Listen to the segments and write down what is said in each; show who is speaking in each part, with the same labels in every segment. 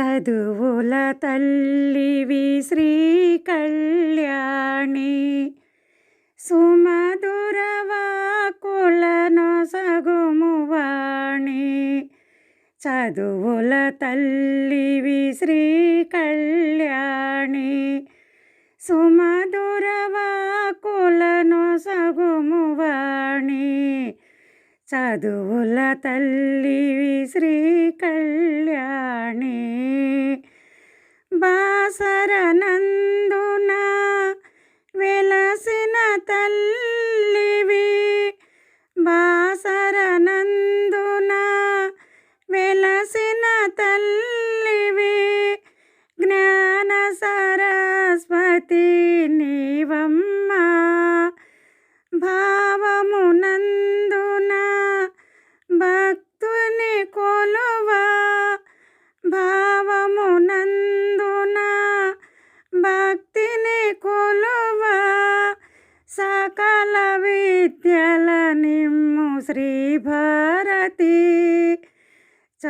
Speaker 1: చదువుల తల్లివి శ్రీ కళ్యాణి సుమధురవాకులను సగుమువాణి. చదువుల తల్లివి శ్రీ కళ్యాణి సుమధురవాకులను సగుమువాణి. చదువుల తల్లివి శ్రీ కళ్యాణి బాసరనందున వెలసిన తల్లివి. బాసరనందున వెలసిన తల్లివి. జ్ఞాన సరస్వతి నీవమ్మ. భా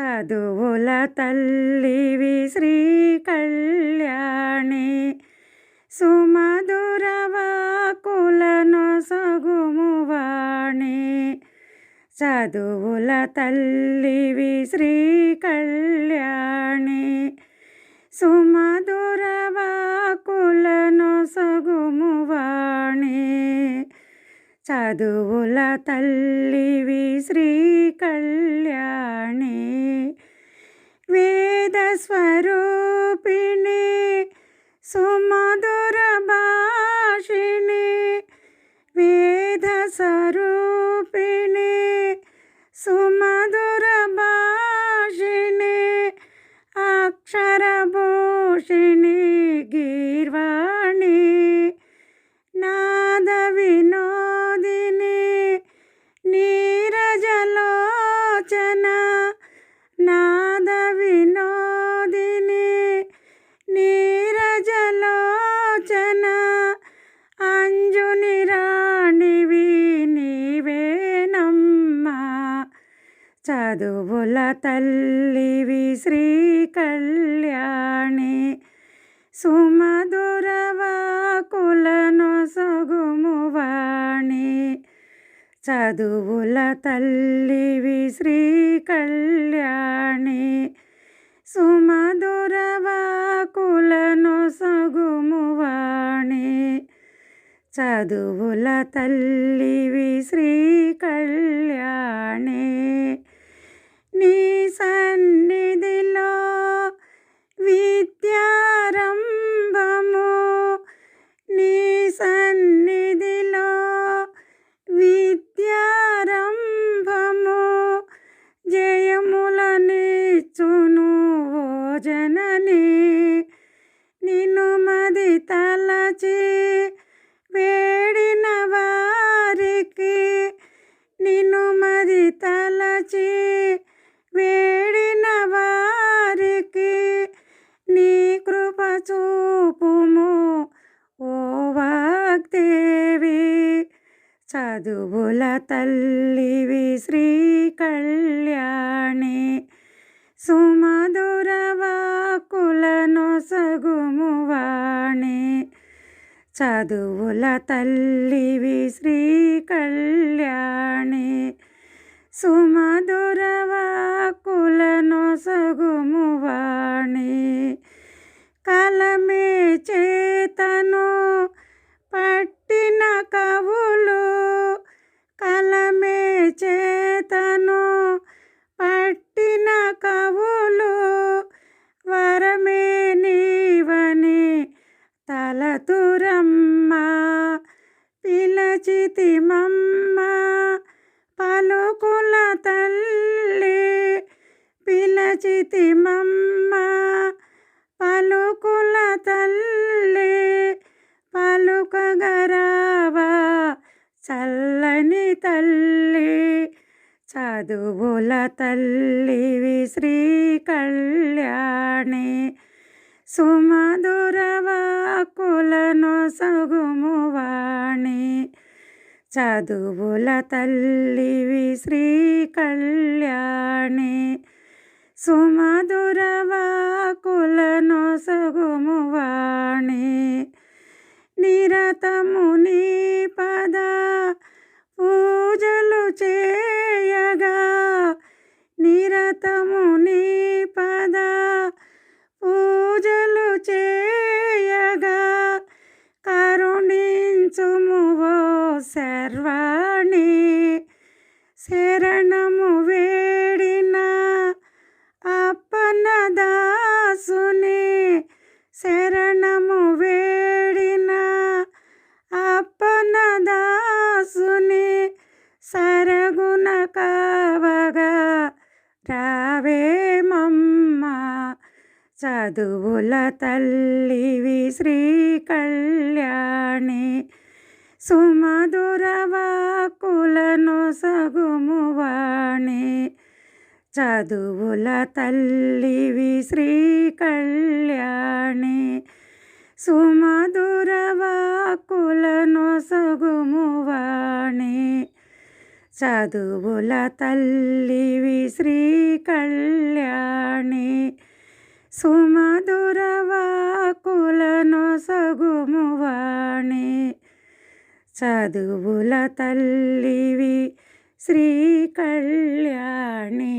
Speaker 1: చదువుల తల్లివి శ్రీ కళ్యాణి సుమధురవాకులను సగుమువాణి చదువుల తల్లివి శ్రీ కళ్యాణి సుమధురవాకులను సగుమువాణి చదువుల తల్లివి శ్రీ కళ్యాణి వేద స్వరూపిణి సుమధుర భాషిణి. వేద స్వరూపిణి సుమధుర భాషిణి. అక్షరభూషిణి గీర్వా చదువుల తల్లివి శ్రీ కళ్యాణి సుమధురవాకులను వాకులను చదువుల తల్లివి శ్రీ కళ్యాణి సుమధురవాకులను వాకులను చదువుల తల్లివి శ్రీ కళ్యాణి నీ సన్నిధిలో విద్యారంభము. నీ సన్నిధిలో విద్యారంభము. జయములనిచ్చును ఓ జనని నిన్ను మది తలచి వేడిన వారికి నిన్ను మది తలచి చదువుల తల్లివి శ్రీ కళ్యాణి సుమధుర వాకులను సగుమువాణి. చదువుల తల్లివి శ్రీ కళ్యాణి సుమధుర వాకులను సగుమువాణి. కలమే చేతను చతురమ్మ పిలచితి మమ్మ పలుకుల తల్లి పిలచితి మమ్మ పలుకుల తల్లి పలుకగరావా చల్లని తల్లి చదువుల తల్లివి శ్రీ కళ్యాణి సుమధురవాకులను సగుమువాణి. చదువుల తల్లివి శ్రీ కళ్యాణి సుమధురవాకులను సగుమువాణి. నిరతము సర్వాణి శరణము వేడిన అప్పన దాసునే శరణము వేడిన అప్పన దాసునే సరగున కావగా రావే మమ్మ. చదువుల తల్లివి శ్రీ కళ్యాణి సుమధురవాకులను సగుమువాణి. చదువుల తల్లివి శ్రీ కళ్యాణి సుమధురవాకులను సగుమువాణి. చదువుల తల్లివి శ్రీ కళ్యాణి సుమధురవాకులను సగుమువాణి. చదువుల తల్లివి శ్రీ కళ్యాణి